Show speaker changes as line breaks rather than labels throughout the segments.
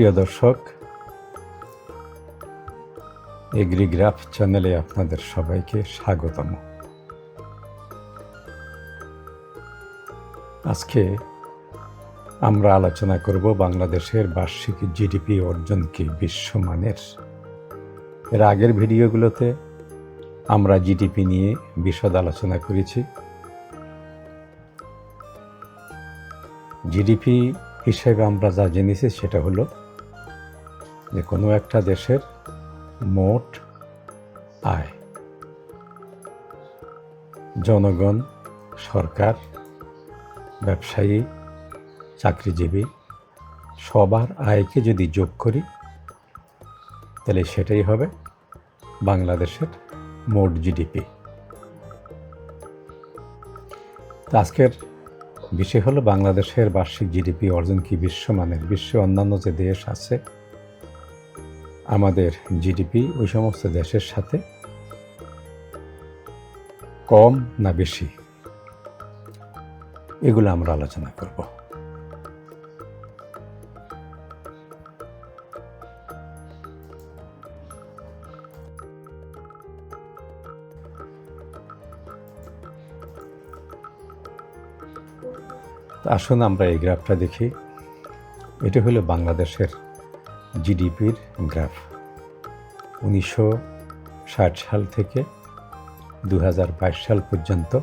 প্রিয় দর্শক এগ্রিগ্রাফ চ্যানেলে আপনাদের সবাইকে স্বাগতম। আজকে আমরা আলোচনা করব বাংলাদেশের বার্ষিক জিডিপি অর্জন কি বিশ্বমানের এর আগের ভিডিওগুলোতে আমরা জিডিপি নিয়ে বিশদ আলোচনা করেছি। জিডিপি হিসেবে আমরা যা জেনেছি সেটা হলো যে কোনো একটা দেশের মোট আয়। জনগণ, সরকার, ব্যবসায়ী, চাকরিজীবী, সবার আয়কে যদি যোগ করি, তাহলে সেটাই হবে বাংলাদেশের মোট জিডিপি। আজকের বিষয় হলো বাংলাদেশের বার্ষিক জিডিপি অর্জন কি বিশ্বমানের বিশ্বে অন্যান্য যে দেশ আছে আমাদের জিডিপি ওই সমস্ত দেশের সাথে কম না বেশি, এগুলো আমরা আলোচনা করব। আসুন আমরা এই গ্রাফটা দেখি। এটা হলো বাংলাদেশের জিডিপির গ্রাফ। উনিশশো ষাট সাল থেকে দু হাজার বাইশ সাল পর্যন্ত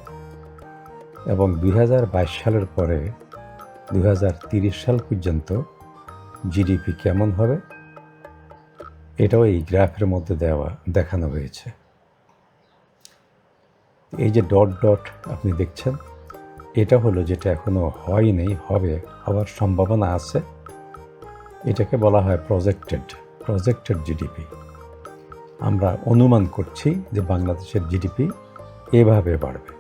এবং দু হাজার বাইশ সালের পরে দু সাল পর্যন্ত জিডিপি কেমন হবে? এটাও এই গ্রাফের মধ্যে দেওয়া, দেখানো হয়েছে। এই যে ডট ডট আপনি দেখছেন, এটা হলো যেটা এখনও হয়নি, হবে, হওয়ার সম্ভাবনা আছে। এটাকে বলা হয় প্রজেক্টেড প্রজেক্টেড জিডিপি আমরা অনুমান করছি যে বাংলাদেশের জিডিপি এভাবে বাড়বে।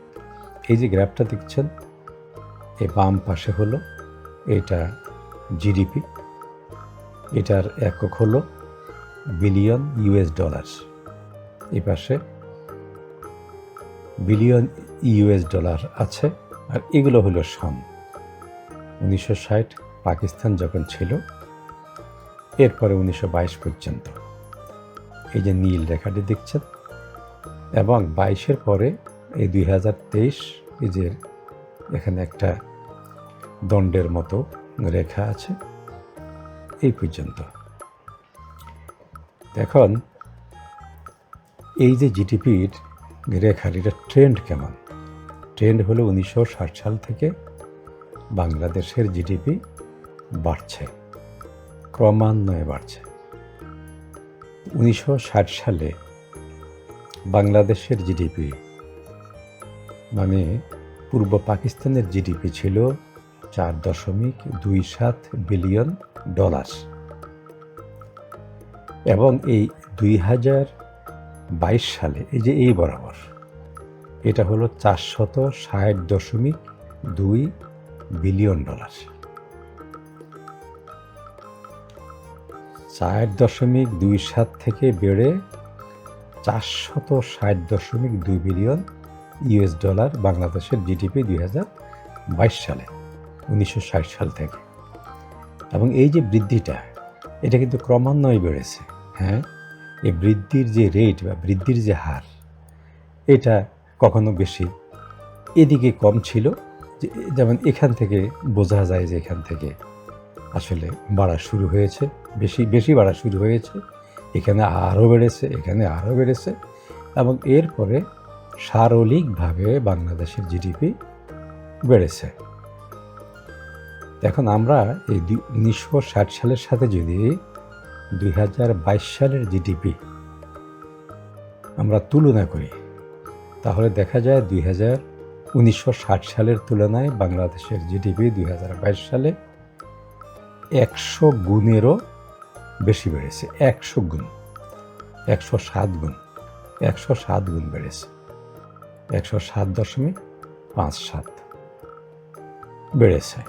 এই যে গ্রাফটা দেখছেন এই বাম পাশে হলো, এটা জিডিপি এটার একক হলো বিলিয়ন ইউএস ডলার এই পাশে বিলিয়ন ইউএস ডলার আছে, আর এগুলো হলো সন উনিশশো ষাট পাকিস্তান যখন ছিল এরপরে উনিশশো বাইশ পর্যন্ত। এই যে নীল রেখাটি দেখছেন এবং বাইশের পরে এই দুই হাজার তেইশ এই যে এখানে একটা দণ্ডের মতো রেখা আছে, এই পর্যন্ত। এখন এই যে জিডিপির রেখার, এটা ট্রেন্ড কেমন? ট্রেন্ড হলো উনিশশো ষাট সাল থেকে বাংলাদেশের জিডিপি বাড়ছে। ক্রমান্বয়ে বাড়ছে। উনিশশো ষাট সালে বাংলাদেশের জিডিপি মানে পূর্ব পাকিস্তানের জিডিপি ছিল চার দশমিক দুই সাত বিলিয়ন ডলার। এবং এই দুই হাজার বাইশ সালে, এই যে এই বরাবর, এটা হলো চারশত ষাট দশমিক দুই বিলিয়ন ডলার। চার দশমিক দুই সাত থেকে বেড়ে চারশত ষাট দশমিক দুই বিলিয়ন ইউএস ডলার বাংলাদেশের জিডিপি দুই হাজার বাইশ সালে, উনিশশো ষাট সাল থেকে। এবং এই যে বৃদ্ধিটা, এটা কিন্তু ক্রমান্বয়ে বেড়েছে হ্যাঁ? এই বৃদ্ধির যে রেট বা বৃদ্ধির যে হার, এটা কখনো বেশি। এদিকে কম ছিল, যে যেমন এখান থেকে বোঝা যায় যে এখান থেকে আসলে বাড়া শুরু হয়েছে। বেশি বেশি বাড়া শুরু হয়েছে। এখানে আরও বেড়েছে, এখানে আরও বেড়েছে এবং এরপরে সারলিকভাবে বাংলাদেশের জিডিপি বেড়েছে। এখন আমরা এই উনিশশো ষাট সালের সাথে যদি দুই হাজার বাইশ সালের জিডিপি আমরা তুলনা করি, তাহলে দেখা যায় দুই হাজার উনিশশো ষাট সালের তুলনায় বাংলাদেশের জিডিপি দুই হাজার বাইশ সালে একশো গুণেরও বেশি বেড়েছে। একশো গুণ। একশো সাত গুণ। একশো সাত গুণ বেড়েছে। একশো সাত দশমিক পাঁচ সাত বেড়েছে।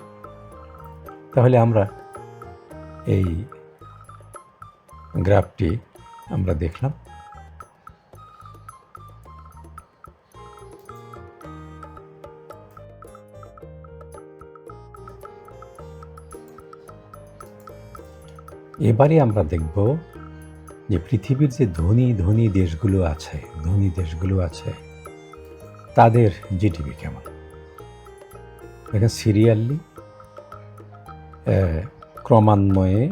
তাহলে আমরা এই গ্রাফটি আমরা দেখলাম। এবারে আমরা দেখব যে পৃথিবীর যে ধনী ধনী দেশগুলো আছে, ধনী দেশগুলো আছে, তাদের জিডিপি কেমন? দেখেন সিরিয়ালি ক্রমান্বয়ে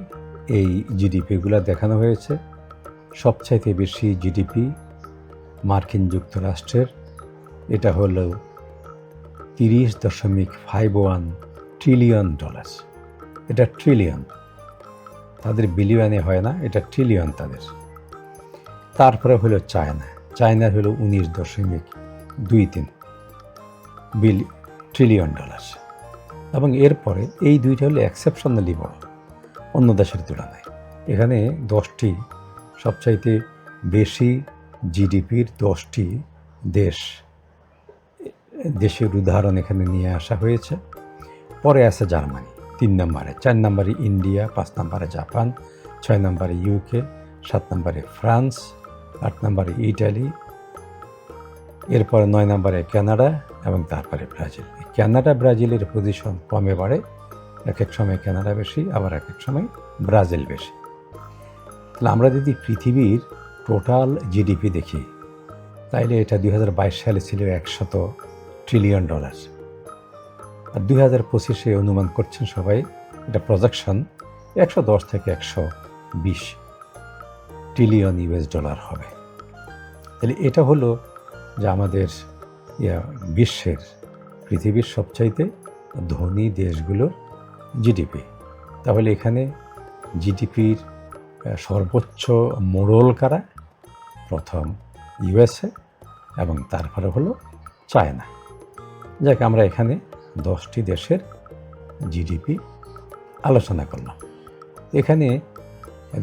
এই জিডিপিগুলো দেখানো হয়েছে। সবচাইতে বেশি জিডিপি মার্কিন যুক্তরাষ্ট্রের, এটা হলো তিরিশ দশমিক ফাইভ ওয়ান ট্রিলিয়ন ডলার এটা ট্রিলিয়ন তাদের বিলিয়নে হয় না, এটা ট্রিলিয়ন তাদের। তারপরে হলো চায়না। চায়নার হলো উনিশ দশমিক দুই তিন বিল ট্রিলিয়ন ডলার এবং এরপরে এই দুইটা হলো এক্সেপশনালি বড়, অন্য দেশের তুলনায়। এখানে দশটি সবচাইতে বেশি জিডিপির দশটি দেশ, দেশের উদাহরণ এখানে নিয়ে আসা হয়েছে। পরে আছে জার্মানি। তিন নম্বরে, চার নম্বরে ইন্ডিয়া, পাঁচ নম্বরে জাপান, ছয় নম্বরে ইউকে সাত নম্বরে ফ্রান্স, আট নম্বরে ইটালি, এরপরে নয় নম্বরে কানাডা এবং তারপরে ব্রাজিল। কানাডা, ব্রাজিলের পজিশন কমে বাড়ে এক এক সময় কানাডা বেশি, আবার এক এক সময় ব্রাজিল বেশি। তাহলে আমরা যদি পৃথিবীর টোটাল জিডিপি দেখি, তাইলে এটা দু হাজার বাইশ সালে ছিল একশত ট্রিলিয়ন ডলার আর দুই হাজার পঁচিশে অনুমান করছেন সবাই, এটা প্রজেকশন একশো দশ থেকে একশো বিশ ট্রিলিয়ন ইউএস ডলার হবে। তাহলে এটা হলো যে আমাদের, ইয়া, বিশ্বের, পৃথিবীর সবচাইতে ধনী দেশগুলোর জিডিপি তাহলে এখানে জিডিপির সর্বোচ্চ মোড়ল কারা? প্রথম ইউএসএ এবং তারপরে হলো চায়না যাকে, আমরা এখানে দশটি দেশের জিডিপি আলোচনা করলাম। এখানে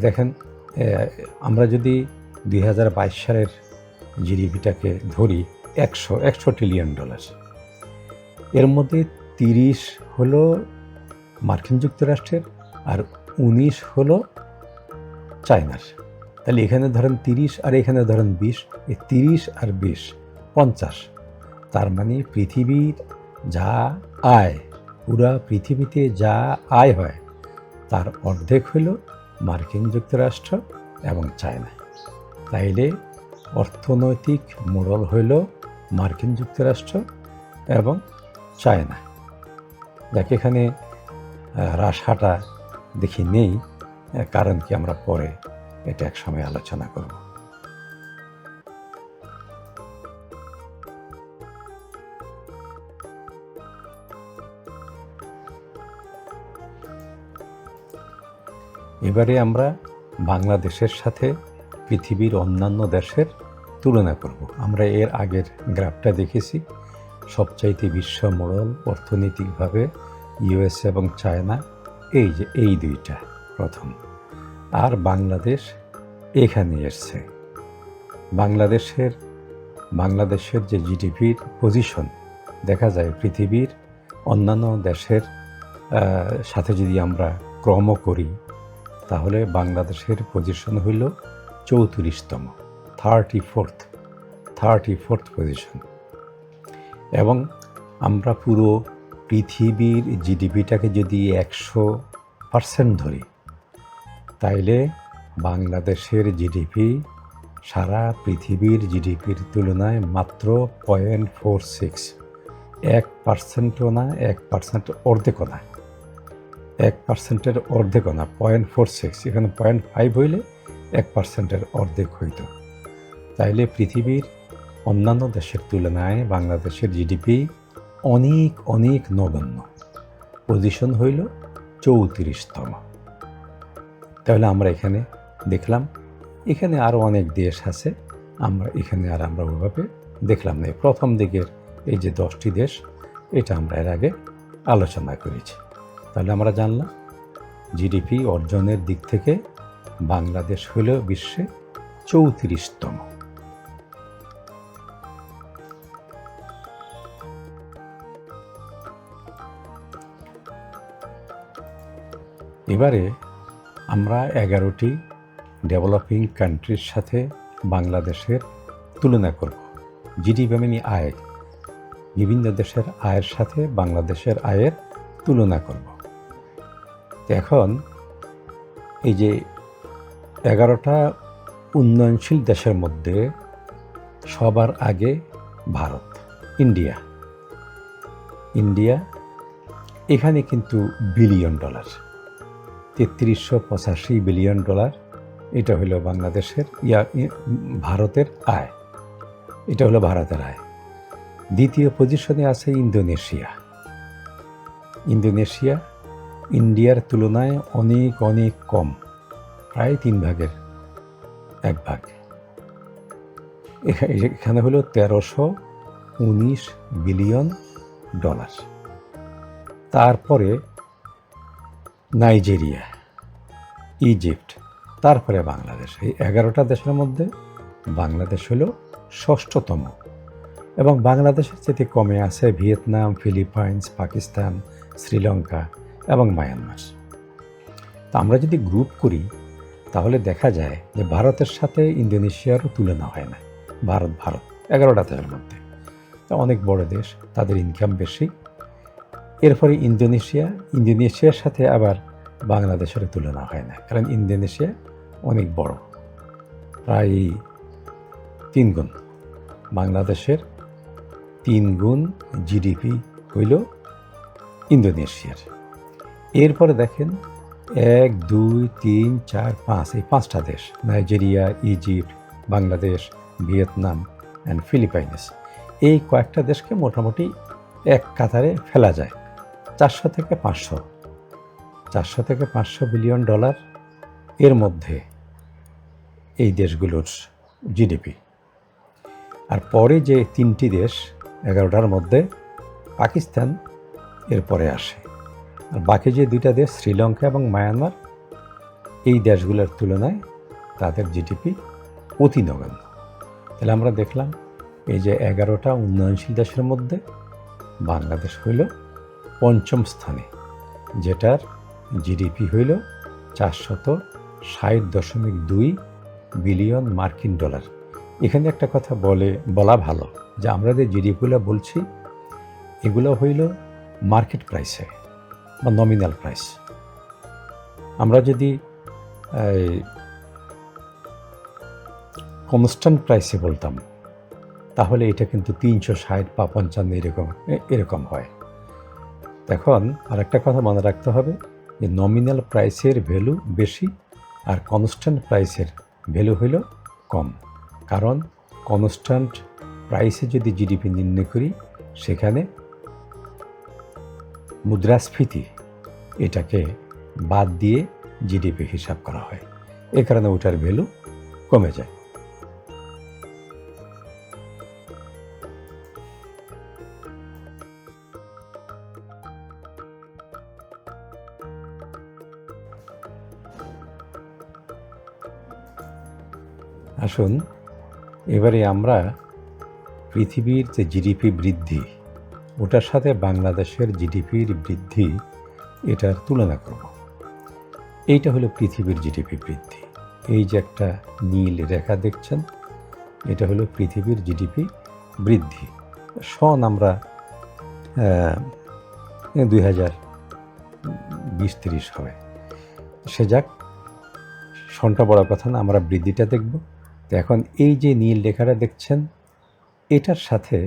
দেখেন আমরা যদি দুই হাজার বাইশ সালের জিডিপিটাকে ধরি, একশো একশো ট্রিলিয়ন ডলার এর মধ্যে তিরিশ হলো মার্কিন যুক্তরাষ্ট্রের আর উনিশ হলো চায়নার। তাহলে এখানে ধরেন তিরিশ আর এখানে ধরেন বিশ, এই তিরিশ আর বিশ, পঞ্চাশ। তার মানে পৃথিবীর যা আয়। পুরা পৃথিবীতে যা আয় হয়, তার অর্ধেক হইল মার্কিন যুক্তরাষ্ট্র এবং চায়না। তাইলে অর্থনৈতিক মোড়ল হইল মার্কিন যুক্তরাষ্ট্র এবং চায়না। যাকে এখানে রাশাটা দেখি নেই কারণ কি আমরা পরে এটা এক সময় আলোচনা করব। এবারে আমরা বাংলাদেশের সাথে পৃথিবীর অন্যান্য দেশের তুলনা করব। আমরা এর আগের গ্রাফটা দেখেছি। সবচাইতে বিশ্ব মোড়ল অর্থনৈতিকভাবে ইউএস এবং চায়না, এই যে, এই দুইটা প্রথম। আর বাংলাদেশ এখানে এসছে। বাংলাদেশের বাংলাদেশের যে জিডিপির পজিশন, দেখা যায় পৃথিবীর অন্যান্য দেশের সাথে যদি আমরা ক্রম করি তাহলে বাংলাদেশের পজিশন হইল চৌত্রিশতম thirty fourth thirty fourth position এবং আমরা পুরো পৃথিবীর জিডিপিটাকে যদি একশো পার্সেন্ট ধরি, তাইলে বাংলাদেশের জিডিপি সারা পৃথিবীর জিডিপির তুলনায় মাত্র পয়েন্ট ফোর সিক্স এক পার্সেন্টও না, এক পার্সেন্ট অর্ধেকও না। এক পার্সেন্টের অর্ধেকও না পয়েন্ট ফোর সিক্স এখানে পয়েন্ট ফাইভ হইলে এক পার্সেন্টের অর্ধেক হইত। তাইলে পৃথিবীর অন্যান্য দেশের তুলনায় বাংলাদেশের জিডিপি অনেক অনেক নগণ্য। পজিশন হইল চৌত্রিশতম। তাহলে আমরা এখানে দেখলাম, এখানে আরও অনেক দেশ আছে, আমরা এখানে আর আমরা ওইভাবে দেখলাম না। প্রথম দিকের এই যে দশটি দেশ, এটা আমরা এর আগে আলোচনা করেছি। তাহলে আমরা জানলাম জিডিপি অর্জনের দিক থেকে বাংলাদেশ হল বিশ্বে চৌত্রিশতম। এবারে আমরা এগারোটি ডেভেলপিং কান্ট্রির সাথে বাংলাদেশের তুলনা করব। জিডিপি মানে আয়। বিভিন্ন দেশের আয়ের সাথে বাংলাদেশের আয়ের তুলনা করব। এখন এই যে এগারোটা উন্নয়নশীল দেশের মধ্যে সবার আগে ভারত, ইন্ডিয়া। ইন্ডিয়া এখানে কিন্তু বিলিয়ন ডলার, তেত্রিশশো পঁচাশি বিলিয়ন ডলার। এটা হলো বাংলাদেশের ইয়া ভারতের আয়। এটা হলো ভারতের আয়। দ্বিতীয় পজিশনে আছে ইন্দোনেশিয়া। ইন্দোনেশিয়া ইন্ডিয়ার তুলনায় অনেক অনেক কম, প্রায় তিন ভাগের এক ভাগ। এখা- এখানে হলো তেরোশো উনিশ বিলিয়ন ডলার। তারপরে নাইজেরিয়া, ইজিপ্ট, তারপরে বাংলাদেশ। এই এগারোটা দেশের মধ্যে বাংলাদেশ হলো ষষ্ঠতম এবং বাংলাদেশের চেয়ে কমে আছে ভিয়েতনাম, ফিলিপাইন্স, পাকিস্তান, শ্রীলঙ্কা। এবং মায়ানমার। তা আমরা যদি গ্রুপ করি, তাহলে দেখা যায় যে ভারতের সাথে ইন্দোনেশিয়ারও তুলনা হয় না। ভারত ভারত, এগারোটা দেশের মধ্যে। অনেক বড় দেশ, তাদের ইনকাম বেশি। এরপরে ইন্দোনেশিয়া, ইন্দোনেশিয়ার সাথে আবার বাংলাদেশের তুলনা হয় না, কারণ ইন্দোনেশিয়া অনেক বড়। প্রায় তিন গুণ। বাংলাদেশের তিন গুণ জিডিপি হইল ইন্দোনেশিয়ার। এরপরে দেখেন, এক, দুই, তিন, চার, পাঁচ, এই পাঁচটা দেশ, Nigeria, Egypt, Bangladesh, Vietnam and Philippines. এই কয়েকটা দেশকে মোটামুটি এক কাতারে ফেলা যায়, চারশো থেকে পাঁচশো। চারশো থেকে পাঁচশো বিলিয়ন ডলার এর মধ্যে এই দেশগুলোর জিডিপি। আর পরে যে তিনটি দেশ, এগারোটার মধ্যে পাকিস্তান এরপরে আসে। আর বাকি যে দুইটা দেশ, শ্রীলঙ্কা এবং মায়ানমার, এই দেশগুলোর তুলনায় তাদের জিডিপি অতি নগণ্য। তাহলে আমরা দেখলাম এই যে এগারোটা উন্নয়নশীল দেশের মধ্যে বাংলাদেশ হইল পঞ্চম স্থানে, যেটার জিডিপি হইল চারশত ষাট দশমিক দুই বিলিয়ন মার্কিন ডলার। এখানে একটা কথা বলে, বলা ভালো যে আমরা যে জিডিপিগুলো বলছি, এগুলো হইল মার্কেট প্রাইসে। বা নমিনাল প্রাইস আমরা যদি কনস্ট্যান্ট প্রাইসে বলতাম, তাহলে এটা কিন্তু তিনশো ষাট বা পঞ্চান্ন এরকম এরকম হয়। এখন আরেকটা কথা মনে রাখতে হবে, যে নমিনাল প্রাইসের ভ্যালু বেশি আর কনস্ট্যান্ট প্রাইসের ভ্যালু হইল কম। কারণ কনস্ট্যান্ট প্রাইসে যদি জিডিপি নির্ণয় করি, সেখানে মুদ্রাস্ফীতি, এটাকে বাদ দিয়ে জিডিপি হিসাব করা হয়। এ কারণে ওটার ভ্যালু কমে যায়। আসুন, এবারে আমরা পৃথিবীর যে জিডিপি বৃদ্ধি ওটার সাথে বাংলাদেশের জিডিপির বৃদ্ধি, এটার তুলনা করব। এইটা হলো পৃথিবীর জিডিপি বৃদ্ধি। এই যে একটা নীল রেখা দেখছেন, এটা হলো পৃথিবীর জিডিপি বৃদ্ধি। সন আমরা দুই হাজার বিশ তিরিশ হবে। সে যাক, সনটা বড় কথা না, আমরা বৃদ্ধিটা দেখব। তো এখন এই যে নীল রেখাটা দেখছেন, এটার সাথে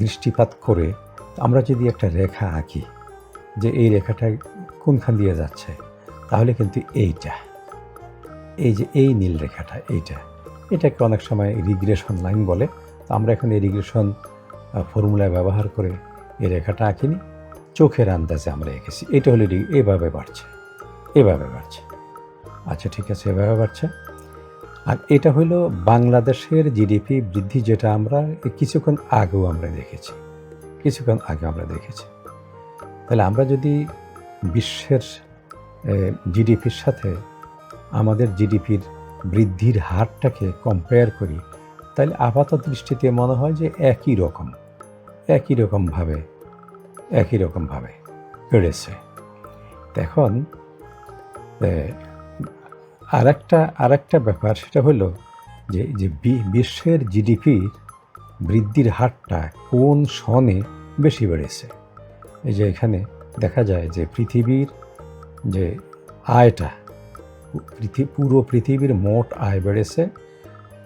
দৃষ্টিপাত করে আমরা যদি একটা রেখা আঁকি, যে এই রেখাটা কোনখান দিয়ে যাচ্ছে, তাহলে কিন্তু এইটা, এই যে এই নীল রেখাটা, এইটা, এটাকে অনেক সময় রিগ্রেশন লাইন বলে। তো আমরা এখন এই রিগ্রেশন ফর্মুলা ব্যবহার করে এই রেখাটা আঁকিনি, চোখের আন্দাজে আমরা এঁকেছি। এটা হলো এভাবে বাড়ছে এভাবে বাড়ছে। আচ্ছা ঠিক আছে, এভাবে বাড়ছে। আর এটা হলো বাংলাদেশের জিডিপি বৃদ্ধি যেটা আমরা কিছুক্ষণ আগেও আমরা দেখেছি। কিছুক্ষণ আগে আমরা দেখেছি। তাহলে আমরা যদি বিশ্বের জিডিপির সাথে আমাদের জিডিপির বৃদ্ধির হারটাকে কম্পেয়ার করি, তাহলে আপাত দৃষ্টিতে মনে হয় যে একই রকম, একই রকমভাবে একই রকমভাবে বেড়েছে এখন আর একটা আর একটা ব্যাপার সেটা হলো যে যে বিশ্বের জিডিপির বৃদ্ধির হারটা কোন সনে বেশি বেড়েছে? এই যে এখানে দেখা যায় যে পৃথিবীর যে আয়টা পুরো পৃথিবীর মোট আয় বেড়েছে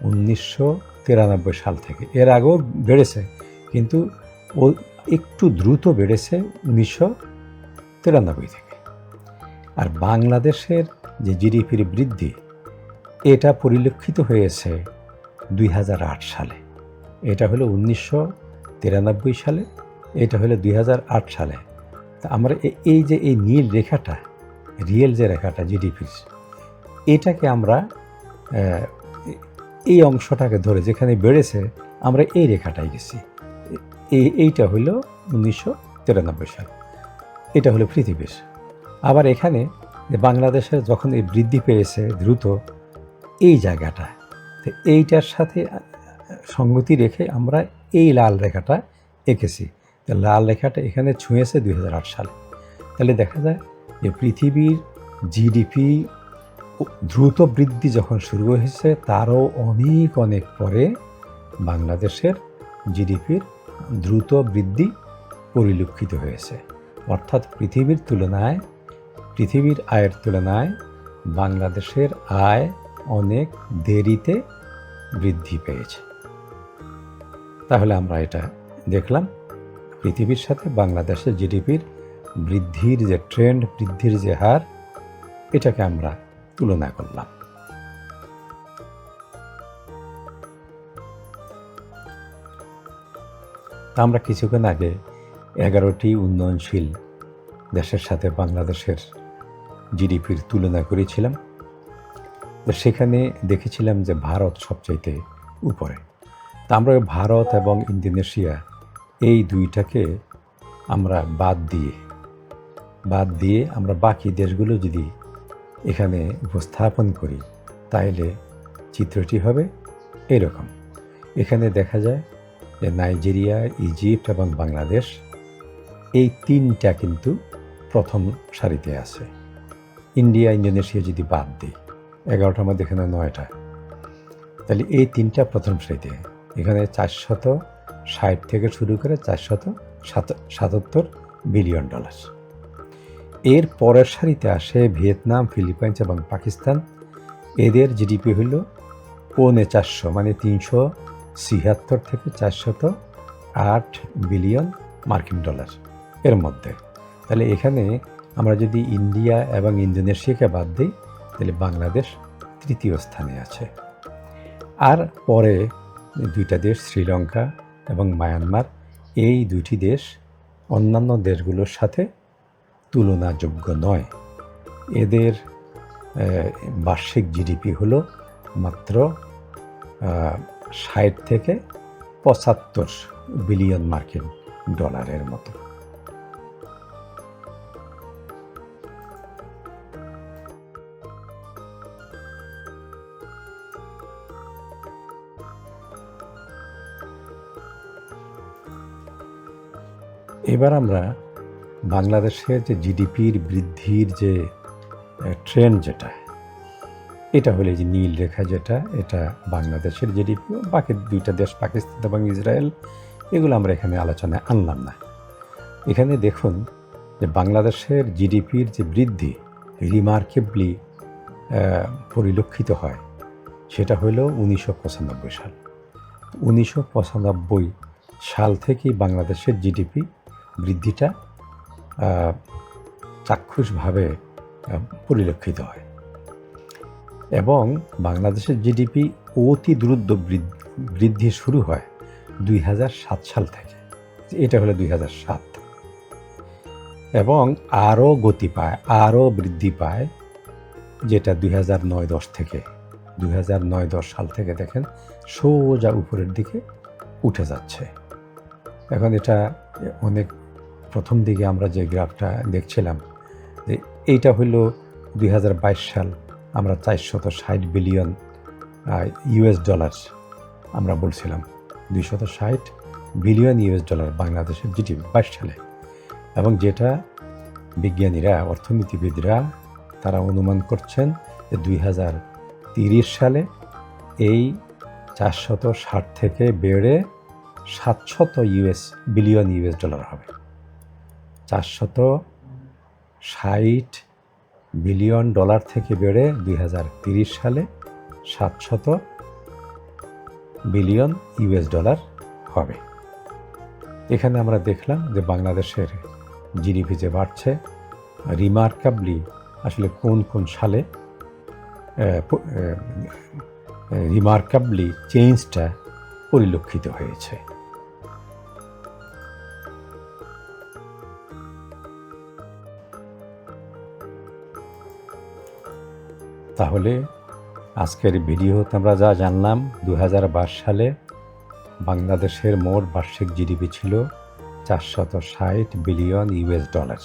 উনিশশো তিরানব্বই সাল থেকে। এর আগেও বেড়েছে, কিন্তু ও একটু দ্রুত বেড়েছে উনিশশো তিরানব্বই থেকে। আর বাংলাদেশের যে জিডিপির বৃদ্ধি, এটা পরিলক্ষিত হয়েছে দুই হাজার আট সালে। এটা হলো উনিশশো তিরানব্বই সালে, এটা হলো দুই হাজার আট সালে। তা আমরা এই যে এই নীল রেখাটা, রিয়েল যে রেখাটা জিডিপির, এটাকে আমরা এই অংশটাকে ধরে যেখানে বেড়েছে, আমরা এই রেখাটায় গেছি। এই এইটা হলো উনিশশো তিরানব্বই সাল। এটা হলো পৃথিবীর। আবার এখানে যে বাংলাদেশের যখন এই বৃদ্ধি পেয়েছে দ্রুত, এই জায়গাটা, তো এইটার সাথে সঙ্গতি রেখে আমরা এই লাল রেখাটা এঁকেছি। লাল রেখাটা এখানে ছুঁয়েছে দু হাজার আট সালে। তাহলে দেখা যায় যে পৃথিবীর জিডিপি দ্রুত বৃদ্ধি যখন শুরু হয়েছে, তারও অনেক অনেক পরে বাংলাদেশের জিডিপির দ্রুত বৃদ্ধি পরিলক্ষিত হয়েছে। অর্থাৎ পৃথিবীর তুলনায় পৃথিবীর আয়ের তুলনায় বাংলাদেশের আয় অনেক দেরিতে বৃদ্ধি পেয়েছে। তাহলে আমরা এটা দেখলাম। পৃথিবীর সাথে বাংলাদেশের জিডিপির বৃদ্ধির যে ট্রেন্ড বৃদ্ধির যে হার, এটাকে আমরা তুলনা করলাম। আমরা কিছুক্ষণ আগে এগারোটি উন্নয়নশীল দেশের সাথে বাংলাদেশের জিডিপির তুলনা করেছিলাম। সেখানে দেখেছিলাম যে ভারত সবচাইতে উপরে। তা আমরা ভারত এবং ইন্দোনেশিয়া এই দুইটাকে আমরা বাদ দিয়ে বাদ দিয়ে আমরা বাকি দেশগুলো যদি এখানে উপস্থাপন করি, তাইলে চিত্রটি হবে এরকম। এখানে দেখা যায় যে নাইজেরিয়া, ইজিপ্ট এবং বাংলাদেশ এই তিনটা কিন্তু প্রথম সারিতে আছে। ইন্ডিয়া, ইন্দোনেশিয়া যদি বাদ দিই এগারোটার মধ্যে এখানে, নয়টা। তাহলে এই তিনটা প্রথম সারিতে এখানে চারশত ষাট থেকে শুরু করে চারশত সাত- সাতাত্তর বিলিয়ন ডলার। এর পরের সারিতে আসে ভিয়েতনাম, ফিলিপাইন্স এবং পাকিস্তান। এদের জিডিপি হল পৌনে চারশো মানে তিনশো ছিয়াত্তর থেকে চারশত আট বিলিয়ন মার্কিন ডলার এর মধ্যে। তাহলে এখানে আমরা যদি ইন্ডিয়া এবং ইন্দোনেশিয়াকে বাদ দিই, তাহলে বাংলাদেশ তৃতীয় স্থানে আছে। আর পরে দুইটা দেশ, শ্রীলঙ্কা এবং মায়ানমার, এই দুইটি দেশ অন্যান্য দেশগুলোর সাথে তুলনাযোগ্য নয়। এদের বার্ষিক জিডিপি হলো মাত্র ষাট থেকে পঁচাত্তর বিলিয়ন মার্কিন ডলারের মতো। এবার আমরা বাংলাদেশের যে জিডিপির বৃদ্ধির যে ট্রেন্ড যেটা, এটা হলো যে নীল রেখা যেটা, এটা বাংলাদেশের জিডিপি বাকি দুইটা দেশ, পাকিস্তান এবং ইসরায়েল, এগুলো আমরা এখানে আলোচনায় আনলাম না। এখানে দেখুন যে বাংলাদেশের জিডিপির যে বৃদ্ধি রিমার্কেবলি পরিলক্ষিত হয়, সেটা হলো উনিশশো পঁচানব্বই সাল। উনিশশো পঁচানব্বই সাল থেকেই বাংলাদেশের জিডিপি বৃদ্ধিটা চাক্ষুষভাবে পরিলক্ষিত হয়। এবং বাংলাদেশের জিডিপি অতি দ্রুত বৃদ্ধি- শুরু হয় দুই সাল থেকে। এটা হলো দুই এবং আরও গতি পায়, আরও বৃদ্ধি পায় যেটা দুই হাজার নয় দশ থেকে। দুই হাজার নয় দশ সাল থেকে দেখেন সোজা উপরের দিকে উঠে যাচ্ছে। এখন এটা অনেক প্রথম দিকে আমরা যে গ্রাফটা দেখছিলাম, যে এইটা হলো দুই সাল আমরা চারশত ষাট বিলিয়ন ইউএস ডলার আমরা বলছিলাম। দুইশত ষাট বিলিয়ন ইউএস ডলার বাংলাদেশের জিডিপি বাইশ সালে। এবং যেটা বিজ্ঞানীরা, অর্থনীতিবিদরা তারা অনুমান করছেন যে দুই হাজার তিরিশ সালে এই চারশত ষাট থেকে বেড়ে সাতশত ইউএস বিলিয়ন ইউএস ডলার হবে। চারশত ষাট বিলিয়ন ডলার থেকে বেড়ে দুই সালে সাতশত বিলিয়ন ইউএস ডলার হবে। এখানে আমরা দেখলাম যে বাংলাদেশের জিডিপি যে বাড়ছে রিমার্কাবলি আসলে কোন কোন সালে রিমার্কাবলি চেঞ্জটা পরিলক্ষিত হয়েছে। তাহলে আজকের ভিডিওতে আমরা যা জানলাম দু হাজার বাইশ সালে বাংলাদেশের মোট বার্ষিক জিডিপি ছিল চারশত ষাট বিলিয়ন ইউএস ডলার।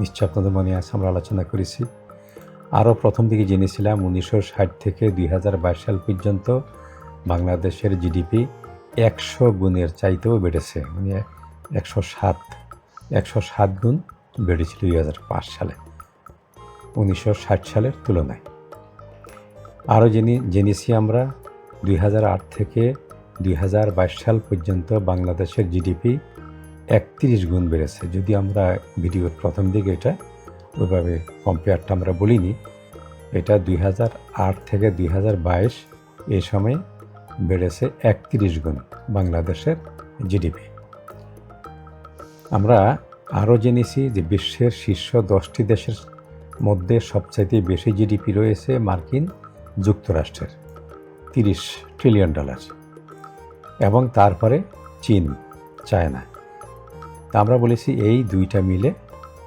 নিশ্চয় আপনাদের মনে আছে, আমরা আলোচনা করেছি। আরও প্রথম দিকে জেনেছিলাম, উনিশশো ষাট থেকে দুই হাজার বাইশ সাল পর্যন্ত বাংলাদেশের জিডিপি একশো গুণের চাইতেও বেড়েছে মানে একশো সাত একশো সাত গুণ বেড়েছিল দুই হাজার পাঁচ সালে। উনিশশো ষাট সালের তুলনায়। আরও জেনে, জেনেছি আমরা, দুই থেকে দুই হাজার বাইশ সাল পর্যন্ত বাংলাদেশের জিডিপি একত্রিশ গুণ বেড়েছে। যদি আমরা ভিডিওর প্রথম দিকে এটা, ওইভাবে কম্পেয়ারটা আমরা বলিনি, এটা দুই থেকে দুই এই সময় বেড়েছে একত্রিশ গুণ বাংলাদেশের জিডিপি। আমরা আরও জেনেছি যে বিশ্বের শীর্ষ দশটি দেশের মধ্যে সবচাইতে বেশি জিডিপি রয়েছে মার্কিন যুক্তরাষ্ট্রের, তিরিশ ট্রিলিয়ন ডলার, এবং তারপরে চীন, চায়না। আমরা বলেছি এই দুইটা মিলে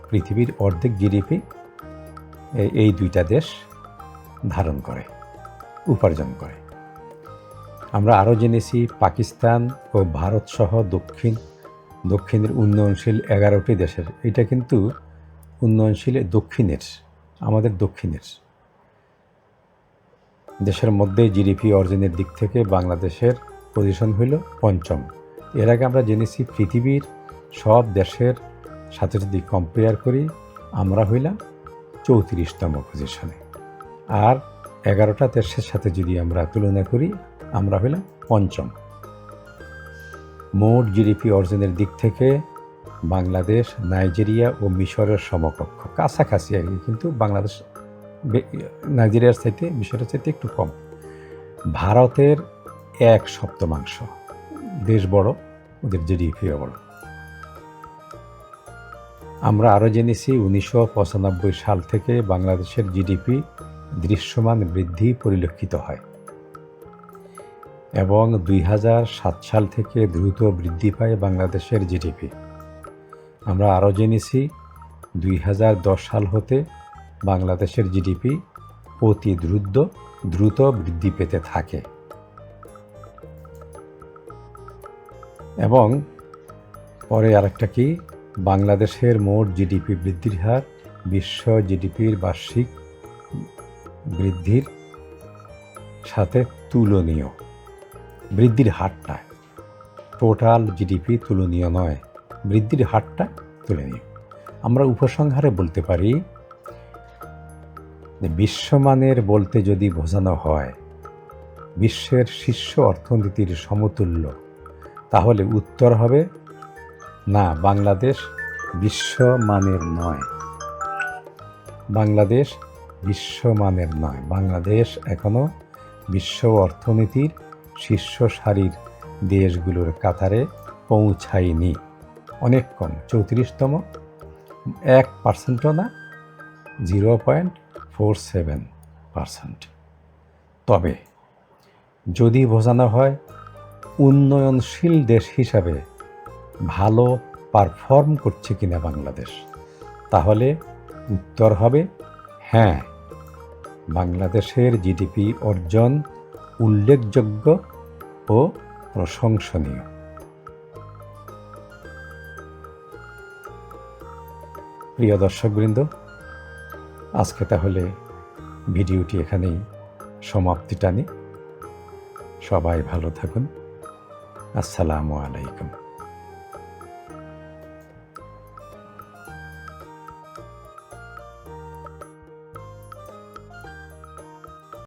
পৃথিবীর অর্ধেক জিডিপি এই দুইটা দেশ ধারণ করে, উপার্জন করে। আমরা আরও জেনেছি পাকিস্তান ও ভারতসহ দক্ষিণ, দক্ষিণের উন্নয়নশীল এগারোটি দেশের। এটা কিন্তু উন্নয়নশীল দক্ষিণের, আমাদের দক্ষিণের। দেশের মধ্যে জিডিপি অর্জনের দিক থেকে বাংলাদেশের পজিশন হইল পঞ্চম। এর আগে আমরা জেনেছি পৃথিবীর সব দেশের সাথে যদি কম্পেয়ার করি, আমরা হইলাম চৌত্রিশতম পজিশনে আর এগারোটা দেশের সাথে যদি আমরা তুলনা করি, আমরা হইলাম পঞ্চম। মোট জিডিপি অর্জনের দিক থেকে বাংলাদেশ, নাইজেরিয়া ও মিশরের সমকক্ষ। কাছাকাছি আর কি, কিন্তু বাংলাদেশ নাইজেরিয়ার চাইতে, মিশরের চাইতে একটু কম। ভারতের এক সপ্তমাংশ। দেশ বড়, ওদের জিডিপিও বড়। আমরা আরও জেনেছি, উনিশশো পঁচানব্বই সাল থেকে বাংলাদেশের জিডিপি দৃশ্যমান বৃদ্ধি পরিলক্ষিত হয়। এবং দুই হাজার সাত সাল থেকে দ্রুত বৃদ্ধি পায় বাংলাদেশের জিডিপি আমরা আরও জেনেছি, দুই হাজার দশ সাল হতে বাংলাদেশের জিডিপি অতি দ্রুত দ্রুত বৃদ্ধি পেতে থাকে। এবং পরে আরেকটা কি? বাংলাদেশের মোট জিডিপি বৃদ্ধির হার বিশ্ব জিডিপির বার্ষিক বৃদ্ধির সাথে তুলনীয়। বৃদ্ধির হারটা টোটাল জিডিপি তুলনীয় নয়। বৃদ্ধির হারটা তুলনীয় আমরা উপসংহারে বলতে পারি বিশ্বমানের বলতে যদি বোঝানো হয়, বিশ্বের শীর্ষ অর্থনীতির সমতুল্য, তাহলে উত্তর হবে, না, বাংলাদেশ বিশ্বমানের নয়। বাংলাদেশ বিশ্বমানের নয়। বাংলাদেশ এখনও বিশ্ব অর্থনীতির শীর্ষ সারির দেশগুলোর কাতারে পৌঁছায়নি। অনেক কম, চৌত্রিশতম, এক পার্সেন্টও না, zero point four seven percent. তবে যদি বোঝানো হয়, উন্নয়নশীল দেশ হিসাবে ভালো পারফর্ম করছে কিনা বাংলাদেশ, তাহলে উত্তর হবে হ্যাঁ বাংলাদেশের জিডিপি অর্জন উল্লেখযোগ্য ও প্রশংসনীয়। প্রিয় দর্শকবৃন্দ আজকে তাহলে ভিডিওটি এখানেই সমাপ্তি টানি। সবাই ভালো থাকুন। আসসালামু আলাইকুম।